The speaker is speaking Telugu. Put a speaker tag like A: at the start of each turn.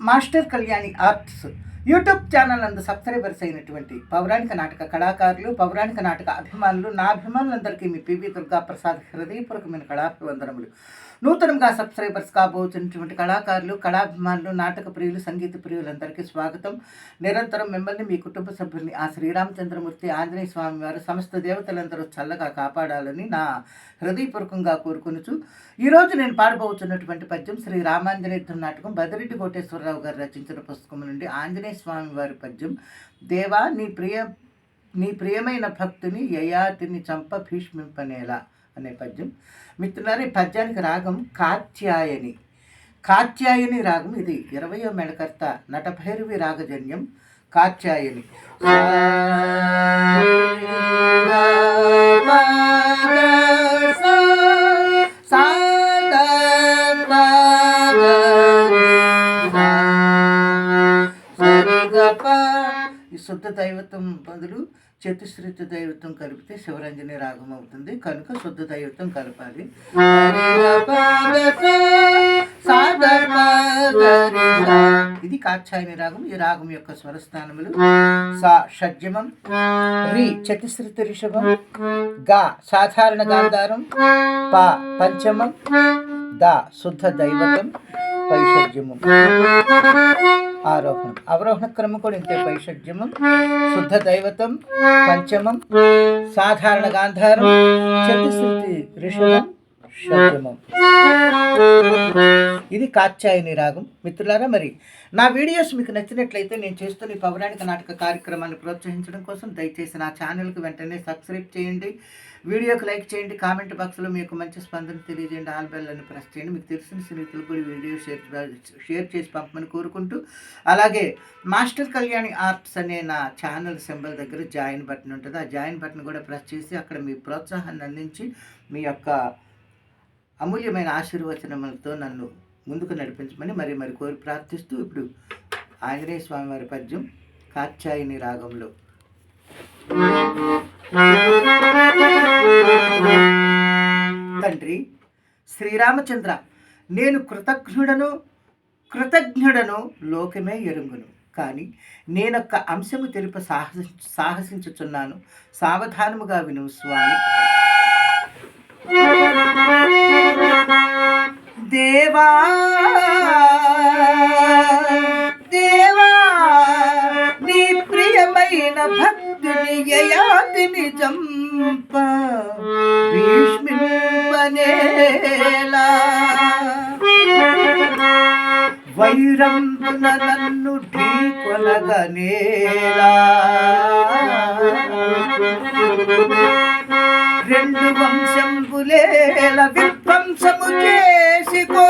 A: Master Kalyani arts YouTube channel అందు సబ్స్క్రైబర్స్ అయినటువంటి పౌరాణిక నాటక కళాకారులు పౌరాణిక నాటక అభిమానులు నా అభిమానులందరికీ మీ పివి దుర్గా ప్రసాద్ హృదయపూర్వకమైన కళాభివందనములు. నూతనంగా సబ్స్క్రైబర్స్ కాబోతున్నటువంటి కళాకారులు కళాభిమానులు నాటక ప్రియులు సంగీత ప్రియులందరికీ స్వాగతం. నిరంతరం మిమ్మల్ని మీ కుటుంబ సభ్యుల్ని ఆ శ్రీరామచంద్రమూర్తి ఆంజనేయ స్వామి వారు సమస్త దేవతలందరూ చల్లగా కాపాడాలని నా హృదయపూర్వకంగా కోరుకొనుచు ఈరోజు నేను పాడబోతున్నటువంటి పద్యం శ్రీ రామాంజనేయుద్ధం నాటకం. బదిరెడ్డి కోటేశ్వరరావు గారు రచించిన పుస్తకం నుండి ఆంజనేయ స్వామి వారి పద్యం. దేవా నీ ప్రియ నీ ప్రియమైన భక్తుని యయాతిని చంప భీష్మింపనేలా అనే పద్యం. మిత్రులారి ఈ పద్యానికి రాగం కాత్యాయని. కాత్యాయని రాగం ఇది. ఇరవయో మెడకర్త నటభైరవి రాగజన్యం కాత్యాయని. ఈ శుద్ధ దైవత్వం బదులు చతుశ్రుతి దైవత్వం కలిపితే శివరంజని రాగం అవుతుంది. కనుక శుద్ధ దైవత్వం కలపాలి. ఇది కాక్షాయని రాగం. ఈ రాగం యొక్క స్వరస్థానములు సా షడ్జమం రి చతుశ్రుతి రిషభం గా సాధారణ గాంధారం ప పంచమం ద శుద్ధ దైవతం పైషడ్యము ఆరోహణం అవరోహణ క్రమం కూడా ఇంతే పైషడ్యము శుద్ధ దైవతం పంచమం సాధారణ గాంధారం చతుశ్రుతి ఋషభం ఇది కాత్యాయని రాగం. మిత్రులారా మరి నా వీడియోస్ మీకు నచ్చినట్లయితే నేను చేస్తున్న ఈ పౌరాణిక నాటక కార్యక్రమాన్ని ప్రోత్సహించడం కోసం దయచేసి నా ఛానల్కి వెంటనే సబ్స్క్రైబ్ చేయండి. వీడియోకి లైక్ చేయండి. కామెంట్ బాక్స్లో మీకు మంచి స్పందన తెలియజేయండి. ఆల్ బెల్ అని ప్రెస్ చేయండి. మీకు తెలిసిన స్నేహితులు కూడా వీడియో షేర్ షేర్ చేసి పంపమని కోరుకుంటూ. అలాగే మాస్టర్ కళ్యాణి ఆర్ట్స్ అనే నా ఛానల్ సింబల్ దగ్గర జాయిన్ బటన్ ఉంటుంది. ఆ జాయిన్ బటన్ కూడా ప్రెస్ చేసి అక్కడ మీ ప్రోత్సాహాన్ని అందించి మీ యొక్క అమూల్యమైన ఆశీర్వచనములతో నన్ను ముందుకు నడిపించమని మరి మరి కోరి ప్రార్థిస్తూ ఇప్పుడు ఆంజనేయ స్వామి వారి పద్యం కాత్యాయని రాగంలో. తండ్రి శ్రీరామచంద్ర నేను కృతజ్ఞుడను కృతజ్ఞుడను లోకమే ఎరుంగును. కానీ నేనొక్క అంశము తెలుప సాహసి సాహసించుచున్నాను. సావధానముగా విను స్వామి. దేవా దేవా నీ ప్రియమైన భక్తుని యయాతిని చంప. భీష్మింపనేలా వైరంబున నన్ను ఢీకొనగనేలా రెండు వంశంబులేల విప్రంసము చేసుకో